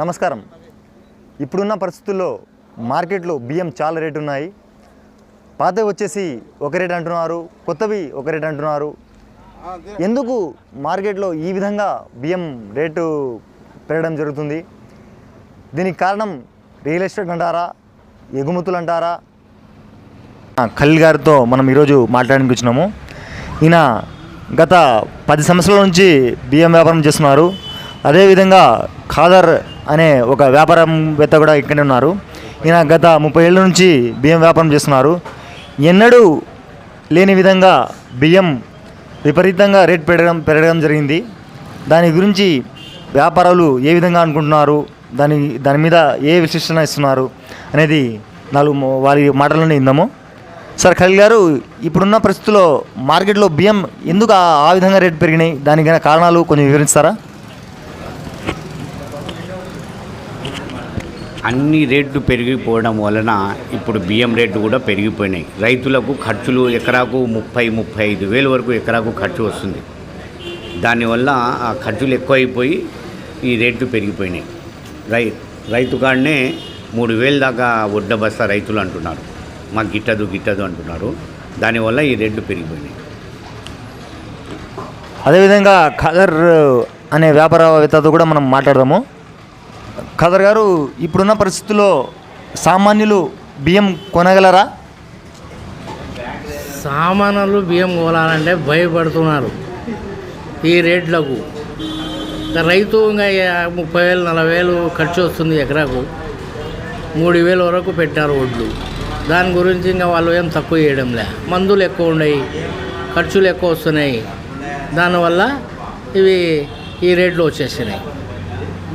నమస్కారం. ఇప్పుడున్న పరిస్థితుల్లో మార్కెట్లో బియ్యం చాలా రేటు ఉన్నాయి. పాతవి వచ్చేసి ఒక రేట్ అంటున్నారు కొత్తవి ఒక రేట్ అంటున్నారు. ఎందుకు మార్కెట్లో ఈ విధంగా బియ్యం రేటు పెరగడం జరుగుతుంది? దీనికి కారణం రియల్ ఎస్టేట్ అంటారా ఎగుమతులు అంటారా? ఖలీల్ గారితో మనం ఈరోజు మాట్లాడడానికి వచ్చినాము. ఈయన గత పది సంవత్సరాల నుంచి బియ్యం వ్యాపారం చేస్తున్నారు. అదేవిధంగా ఖాదర్ అనే ఒక వ్యాపారంవేత్త కూడా ఇక్కడే ఉన్నారు. ఈయన గత ముప్పై ఏళ్ళ నుంచి బియ్యం వ్యాపారం చేస్తున్నారు. ఎన్నడూ లేని విధంగా బియ్యం విపరీతంగా రేట్ పెరగడం పెరగడం జరిగింది. దాని గురించి వ్యాపారాలు ఏ విధంగా అనుకుంటున్నారు? దాని దాని మీద ఏ విశిష్టన ఇస్తున్నారు? అనేది నాలుగు వారి మాటలను ఇందాము సార్ ఖలీల్ గారు ఇప్పుడున్న పరిస్థితుల్లో మార్కెట్లో బియ్యం ఎందుకు ఆ- విధంగా రేటు పెరిగినాయి? దానికైనా కారణాలు కొంచెం వివరిస్తారా అన్ని రేట్లు పెరిగిపోవడం వలన ఇప్పుడు బియ్యం రేట్లు కూడా పెరిగిపోయినాయి. రైతులకు ఖర్చులు ఎకరాకు ముప్పై ముప్పై ఐదు వేల వరకు ఎకరాకు ఖర్చు వస్తుంది. దానివల్ల ఆ ఖర్చులు ఎక్కువైపోయి ఈ రేట్లు పెరిగిపోయినాయి. రై రైతు కాడనే మూడు వేల దాకా వడ్డ బస్తా రైతులు అంటున్నారు. మాకు గిట్టదు గిట్టదు అంటున్నారు. దానివల్ల ఈ రేట్లు పెరిగిపోయినాయి. అదేవిధంగా ఖదర్ అనే వ్యాపారవేత్తతో కూడా మనం మాట్లాడదాము. ఖదర్ గారు ఇప్పుడున్న పరిస్థితుల్లో సామాన్యులు బియ్యం కొనగలరా? సామాన్యులు బియ్యం కొనాలంటే భయపడుతున్నారు ఈ రేట్లకు. రైతు ఇంకా ముప్పై వేలు నలభై వేలు ఖర్చు వస్తుంది ఎకరాకు. మూడు వేల వరకు పెట్టారు ఒడ్లు. దాని గురించి ఇంకా వాళ్ళు ఏం తక్కువ చేయడంలే. మందులు ఎక్కువ ఉన్నాయి ఖర్చులు ఎక్కువ వస్తున్నాయి. దానివల్ల ఇవి ఈ రేట్లు వచ్చేసినాయి.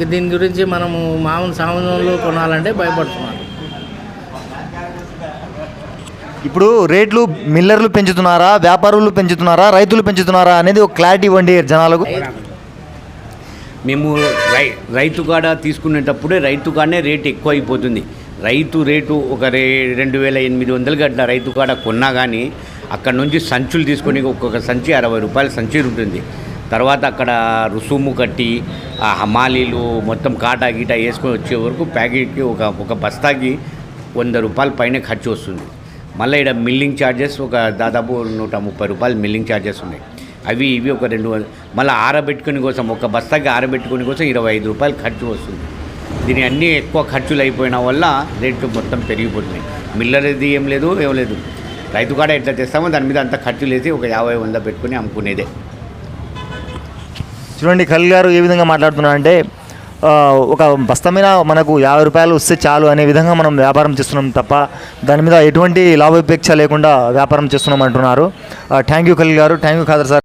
దీని గురించి మనము మామూలు సామాన్యులు కొనాలంటే భయపడుతున్నారు ఇప్పుడు రేట్లు మిల్లర్లు పెంచుతున్నారా వ్యాపారులు పెంచుతున్నారా రైతులు పెంచుతున్నారా అనేది ఒక క్లారిటీ ఇవ్వండి జనాలకు. మేము రై రైతు కాడ తీసుకునేటప్పుడే రైతు కాడనే రేటు ఎక్కువ అయిపోతుంది రైతు రేటు ఒక రే రెండు వేల ఎనిమిది వందలు గట్ల రైతు కాడ కొన్నా కానీ అక్కడ నుంచి సంచులు తీసుకొని ఒక్కొక్క సంచి అరవై రూపాయల సంచి ఉంటుంది. తర్వాత అక్కడ రుసుము కట్టి ఆ హమాలీలు మొత్తం కాటా గీటా వేసుకొని వచ్చే వరకు ప్యాకెట్కి ఒక ఒక బస్తాకి వంద రూపాయల పైన ఖర్చు వస్తుంది. మళ్ళీ ఇక్కడ మిల్లింగ్ ఛార్జెస్ ఒక దాదాపు నూట ముప్పై రూపాయలు మిల్లింగ్ ఛార్జెస్ ఉన్నాయి. అవి ఇవి ఒక రెండు మళ్ళీ ఆరబెట్టుకుని కోసం ఒక బస్తాకి ఆరబెట్టుకుని కోసం ఇరవై ఐదు రూపాయలు ఖర్చు వస్తుంది. దీని అన్నీ ఎక్కువ ఖర్చులు అయిపోయిన వల్ల రేట్లు మొత్తం పెరిగిపోతున్నాయి. మిల్లర్ది ఏం లేదు ఏం లేదు. రైతు కాడ ఎట్లా తెస్తామో దాని మీద అంత ఖర్చులు వేసి ఒక యాభై వంద పెట్టుకుని అమ్ముకునేదే. చూడండి ఖలీల్ గారు ఏ విధంగా మాట్లాడుతున్నారంటే ఒక బస్తమైన మీద మనకు యాభై రూపాయలు వస్తే చాలు అనే విధంగా మనం వ్యాపారం చేస్తున్నాం తప్ప దాని మీద ఎటువంటి లాభాపేక్ష లేకుండా వ్యాపారం చేస్తున్నాం అంటున్నారు. Thank you Khaleel garu. Thank you Khader sir.